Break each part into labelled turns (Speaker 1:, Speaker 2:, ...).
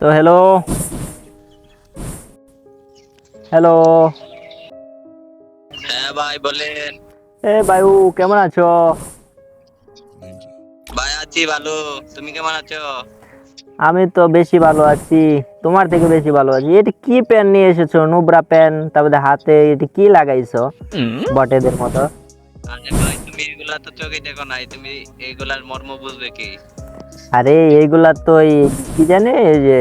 Speaker 1: তো hello hello
Speaker 2: হ্যাঁ ভাই বলেন।
Speaker 1: এ বায়ু কেমন আছো?
Speaker 2: ভাই আছি ভালো। তুমি কেমন আছো?
Speaker 1: আমি তো বেশি ভালো আছি। তোমার থেকে বেশি ভালো আছি। এটা কি প্যান নিয়ে এসেছ? নুবরা প্যান তারপরে হাতে এটা কি লাগাইছো? বটেদের মতো।
Speaker 2: আরে ভাই তুমি এগুলা তো চোখে দেখো নাই। তুমি এগুলার মর্ম বুঝবে কি?
Speaker 1: আরে এইগুলা তো এই কি জানে এই যে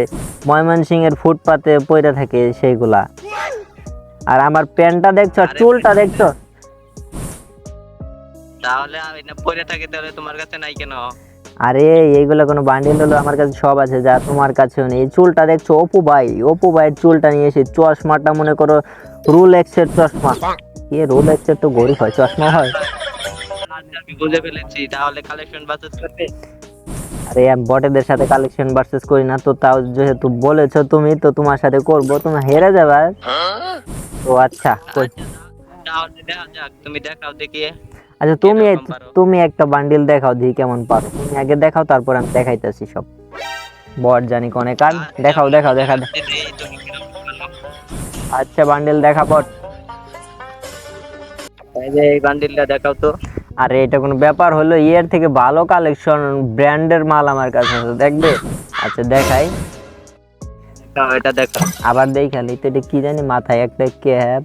Speaker 1: ময়মনসিং এর ফুটপাতে পড়ে থাকে সেইগুলা। আর আমার প্যান্টটা দেখছ আর চুলটা দেখছ?
Speaker 2: তাহলে আমি না পরে থাকি তাহলে তোমার কাছে নাই কেন?
Speaker 1: আরে এইগুলো কোনো বান্ডিল হলো আমার কাছে সব আছে যা তোমার কাছেও নেই। চুলটা দেখছ অপু ভাই অপু ভাইয়ের চুলটা নিয়ে এসে চশমাটা মনে করো রুল এক্সের চশমা এ রুল এক্সের তো গরিব হয় চশমা হয়।
Speaker 2: আচ্ছা, আমি বুঝে ফেলেছি তাহলে কালেকশন করবে
Speaker 1: আরে বটেদের সাথে কালেকশন ভার্সেস করি না তো তাও যেহেতু বলেছ তুমি তো তোমার সাথে করব তুমি হেরে যাবে তো আচ্ছা
Speaker 2: তাহলে দেখা তুমি দেখাও দেখি
Speaker 1: আচ্ছা তুমি তুমি একটা বান্ডিল দেখাও দেখি কেমন পারো। তুমি আগে দেখাও তারপর আমি দেখাইতেছি সব। বট জানি কোনে কার। দেখাও দেখাও দেখা? আচ্ছা বান্ডিল দেখা বট
Speaker 2: এই বান্ডিলটা দেখাও তো।
Speaker 1: আরে এটা কোনো ব্যাপার হলো ইয়ের থেকে ভালো কালেকশন ব্র্যান্ডের মাল আমার কাছে আছে দেখবে? আচ্ছা দেখাই।
Speaker 2: দেখাও, এটা দেখাও।
Speaker 1: আবার দেখালি তো এটা কি জানি মাথায় একটা ক্যাপ।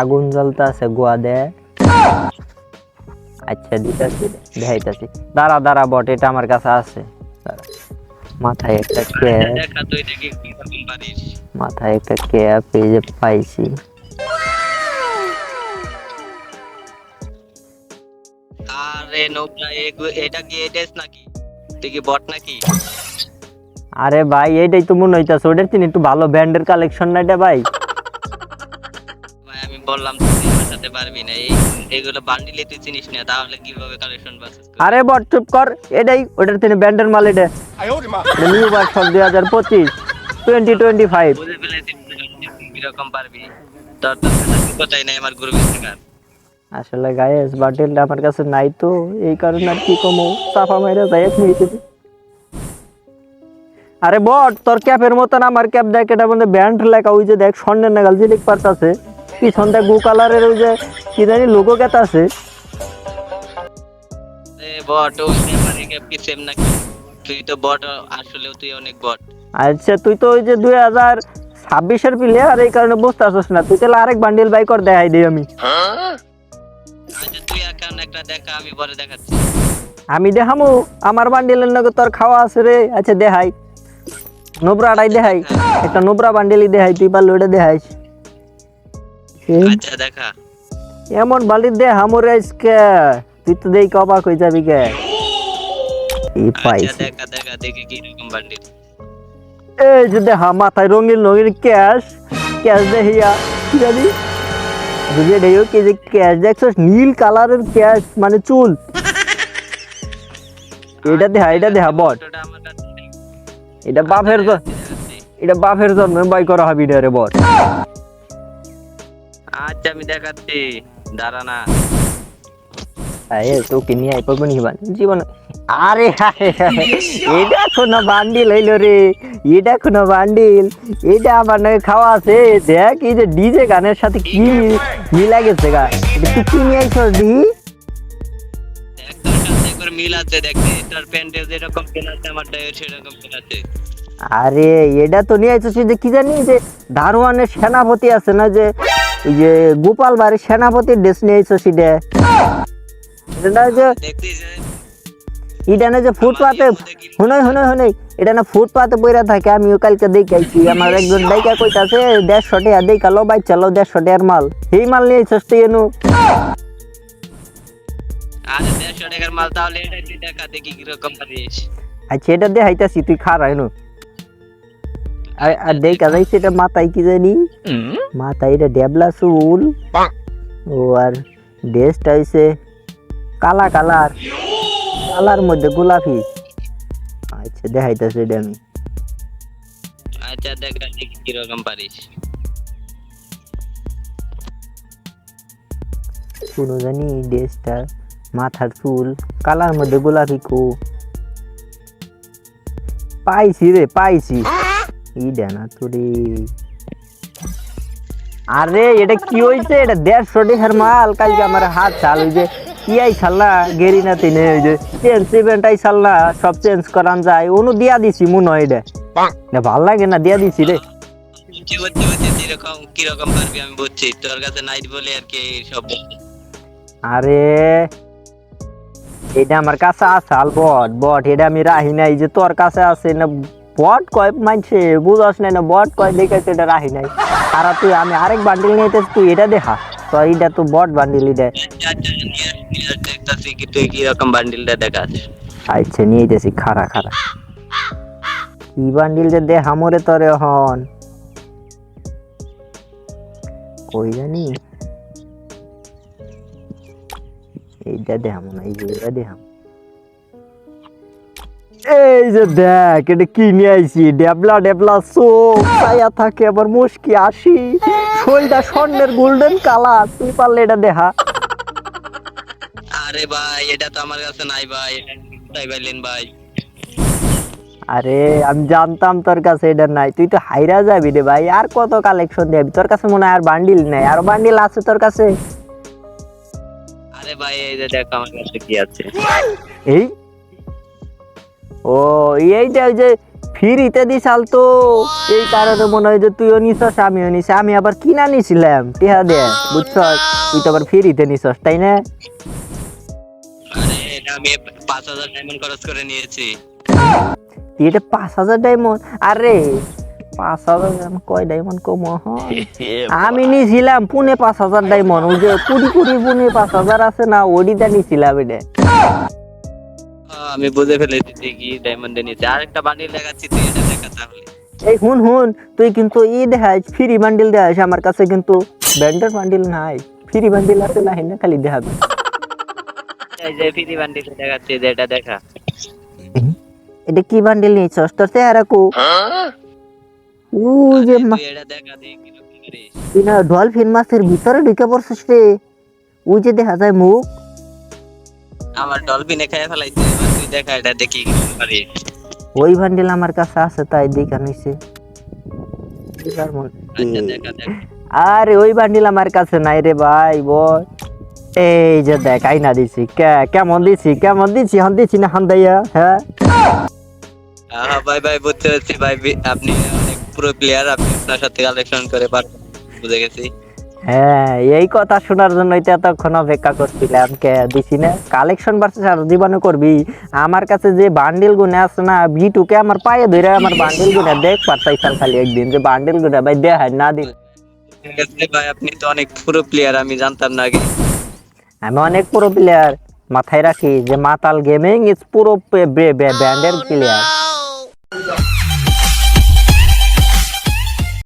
Speaker 1: আগুন জ্বলতে আছে গোয়া দে আচ্ছা দিতাছি দেখাইতাছি। দাঁড়া দাঁড়া বট এটা আমার কাছে আছে। মাথায় একটা ক্যাপ।
Speaker 2: দেখা দেখি
Speaker 1: মাথায় একটা ক্যাপ এই যে পাইছি।
Speaker 2: আরে এটা কি এডেস নাকি? তুই কি বট নাকি?
Speaker 1: আরে ভাই এইটাই তো মনে হইতাছে ওটার তিনি একটু ভালো ব্র্যান্ডের কালেকশন না এটা ভাই।
Speaker 2: ভাই আমি বললাম তুই সাথে পারবি না এই এগুলো বান্ডিলে তুই চিনিস না তাহলে কীভাবে কালেকশন করবি?
Speaker 1: আরে বট চুপ কর এটাই ওটার তিনি ব্র্যান্ডের মাল এটা। নিউ ভার্সন দুই হাজার পঁচিশ টোয়েন্টি টোয়েন্টি ফাইভ
Speaker 2: বুঝে ফেলেছি কীরকম পারবি। তোর তো কোথায় নাই আমার থাকার
Speaker 1: আসলে গায়েস বাটিলটা আমার কাছে নাই তো এই কারণে আর কি কমো? চাপা মেরে যাই এক আরে বট তোর ক্যাপের মতন আমার ক্যাপ দেখ এটা মধ্যে ব্যান্ড লেখা ওই যে দেখ স্বর্ণের নাগাল যে লিখ পারতাছে পিছন দেখ গু কালারের ওই যে কি জানি লোগো কেতা আছে
Speaker 2: বট ও নেপারি ক্যাপ কি সেম নাকি? তুই তো বট আসলেও তুই অনেক বট।
Speaker 1: আচ্ছা তুই তো ওই যে দুই হাজার ছাব্বিশের প্লেয়ার এই কারণে বুঝতে আসছিস না। তুই তাহলে আরেক বান্ডিল বাই কর দেখাই দিই আমি।
Speaker 2: আচ্ছা তুই একটা দেখা আমি পরে দেখাচ্ছি।
Speaker 1: আমি দেখামু আমার বান্ডিলের নাকি তোর খাওয়া আছে রে। আচ্ছা দেখাই। নোবরাটাই দেখাই। একটা নোবরা বান্ডিলই দেখাই তুই পারলে ওটা দেখাইস।
Speaker 2: আচ্ছা দেখা।
Speaker 1: এমন বালি দে হামুর আজকে। তুই তো দেই অবাক হয়ে যাবি কে? এই
Speaker 2: আচ্ছা
Speaker 1: পাইছি?
Speaker 2: দেখা দেখা দেখি কি রকম বান্ডিল।
Speaker 1: এই যে দেখা মাথায় রঙিন রঙিন ক্যাশ। ক্যাশ দেখিয়া কি জানি? যদি এটাই কি যে ক্যাশ দেখছস নীল কালারের ক্যাশ মানে চুল। এটা দেখা এটা দেখা বট
Speaker 2: ফটোটা আমার কাছে নেই।
Speaker 1: এটা বাপের এটা বাপের জন্মে বাই করা হবি রে বট
Speaker 2: আচ্ছা আমি দেখাচ্ছি। দাঁড়া না।
Speaker 1: আরে তোকে নিয়ে আই পাবো নিবান জীবন। আরে হায় হায়, এটা কোনো বান্ডিল হইল রে। এটা কোনো বান্ডিল, এটা আমার নাকি খাওয়া আছে। দেখ, এই যে ডিজে গানের সাথে কি মিলা গেছে গা। তুই কি নিয়ে আইছস দি আরে, এটা তো নিয়ে আইছস যে কি জানি যে দারোয়ানের সেনাপতি আছে না যে যে গোপাল বাড়ির সেনাপতির ড্রেস নিয়ে আইছস এটা এটা যে
Speaker 2: দেখছিস যে
Speaker 1: ফুটপাতে শুনে শুনে শুনে এটা না ফুটপাতে বইরা থাকে আমিও কালকে দেখাইছি। আমার একজন ডাইকা কইতাছে দেড়শো টাকা দেখা লো বাই চালো দেড়শো টাকার মাল। এই মাল নিয়ে সস্তে এনু? আচ্ছা এটা দেখাইতাছি তুই খারা এনু। আর আর দেখা যাইছে এটা মাথায় কি জানি? মাথায় এটা ডেবলা চুল। ও আর ড্রেসটা হইছে কালা কালার। কালার মধ্যে গোলাপি। আচ্ছা দেখাইতাছে এটা আমি।
Speaker 2: আচ্ছা দেখা দেখি কীরকম পারিস।
Speaker 1: পুরো জানি ড্রেসটা মাথার চুল কালার মধ্যে গোলাপি কো পাইছি রে পাইছি। ইডা না তোরে। আরে এটা কি হইছে? এটা দেড়শো টাকার মাল কালকে আমার হাত চাল ওই যে ইয়াই না গেরি না তিনে ওই যে চেঞ্জ ইভেন্টাই না সব চেঞ্জ করান যায় অনু দিয়া দিছি মনে হয় এটা এটা ভালো লাগে না দিয়া দিছি রে
Speaker 2: বুঝছি বুঝছি বুঝছি কীরকম পারবি আমি বুঝছি তোর কাছে নাইট বলে আর কি সব
Speaker 1: আরে এটা আমার কাছে আছে আল বট বট এটা আমি রাহি নাই যে তোর কাছে আছে না বট কয় মানছে বুঝস নাই না বট কয় দেখেছে এটা রাহি নাই। আর তুই আমি আরেক বান্ডিল নিয়ে তুই এটা দেখা। এটা তো বট বান্ডিল এটা
Speaker 2: আচ্ছা নিয়ে আস, দেখতাছি কি তুই কীরকম বান্ডিলটা দেখাস
Speaker 1: আচ্ছা নিয়ে যেতেছি খারা খারা কি বান্ডিল যে দে হামরে তরে হন। কই জানি। এইটা না এই যে এই যে দেখ এটা কি নিয়ে আইছি ডেবলা ডেবলা চোখ ছায়া থাকে আবার মুশকি আসি। শরীরটা স্বর্ণের গোল্ডেন কালার তুই পারলে এটা দেখা।
Speaker 2: আরে ভাই এটা তো আমার কাছে নাই ভাই। কোথায় পাইলেন ভাই?
Speaker 1: আরে আমি জানতাম তোর কাছে এটা নাই। তুই তো হাইরা যাবি রে ভাই আর কত কালেকশন দিবি? তোর কাছে মনে হয় আর বান্ডিল নাই আর বান্ডিল আছে তোর কাছে?
Speaker 2: আরে ভাই এই যে দেখো আমার কাছে কি আছে।
Speaker 1: এই? ও এইটা ওই যে ফ্রিতে দিছাল তো। এই কারণে মনে হয় যে তুইও নিছস আমিও নিছি। আমি আবার কিনা নিছিলাম টিহা দে বুঝছস? তুই তো আবার ফ্রিতে নিছস তাই না?
Speaker 2: আমি পাঁচ হাজার ডায়মন্ড খরচ করে নিয়েছি।
Speaker 1: এটা পাঁচ হাজার ডায়মন্ড আরে পাঁচ হাজার কয় ডায়মন্ড কম আমি নিছিলাম পুনে পাঁচ হাজার ডায়মন্ড ওই যে কুড়ি কুড়ি পুনে পাঁচ হাজার আছে না ওডিটা নিছিলাম এটা।
Speaker 2: আমি বুঝে ফেলেছি তুই কি ডায়মন্ডে নিয়েছি আরেকটা বান্ডিল দেখাচ্ছি তুই এটা দেখা তাহলে।
Speaker 1: এই হুন হুন তুই কিন্তু ই দেখাস ফ্রি বান্ডিল দেখাস আমার কাছে কিন্তু ব্যান্ডের বান্ডিল নাই। ফ্রি বান্ডিল আছে না হেনা খালি দেখাবি।
Speaker 2: এই যে ফ্রি বান্ডিল দেখাচ্ছি যে এটা দেখা।
Speaker 1: এটা কি বান্ডিল নিয়েছস? তোর চেহারা কো। ও যে
Speaker 2: এটা দেখা দেখি কীরকম করিস।
Speaker 1: তুই না ডলফিন মাছের ভিতরে ঢুকে পড়ছিস রে। ওই যে দেখা যায় মুখ।
Speaker 2: আমার ডলফিনে খেয়ে ফেলাইছে এবার তুই দেখা এটা দেখি করিস
Speaker 1: ওই বান্ডিল আমার কাছে আছে তাই দেখা নিছে।
Speaker 2: আচ্ছা দেখা দেখ।
Speaker 1: আরে ওই বান্ডিল আমার কাছে নাই রে ভাই বল। এই যে দেখ আইনা দিছি। কে কেমন দিছি কেমন দিছি? হান দিছি না হান দাইয়া হ্যাঁ?
Speaker 2: আহা ভাই ভাই বুঝতে পারছি ভাই আপনি অনেক পুরো প্লেয়ার আপনি আপনার সাথে কালেকশন করে পারবেন বুঝে গেছি।
Speaker 1: হ্যাঁ এই কথা শোনার জন্যই তো এতক্ষণ অপেক্ষা করছিলাম কে দিছি না? কালেকশন ভার্সেস আর জীবনে করবি? আমার কাছে যে বান্ডিল গুনে আছে না ভিটুকে আমার পায়ে ধরে আমার বান্ডিল গুনে দেখ পারতাইছাল খালি একদিন যে বান্ডিল গুনে ভাই দেখায় না দিল
Speaker 2: ভাই আপনি তো অনেক পুরো প্লেয়ার আমি জানতাম না আগে।
Speaker 1: আমি অনেক পুরো প্লেয়ার মাথায় রাখি যে মাতাল গেমিং ইজ পুরো ব্যান্ডের প্লেয়ার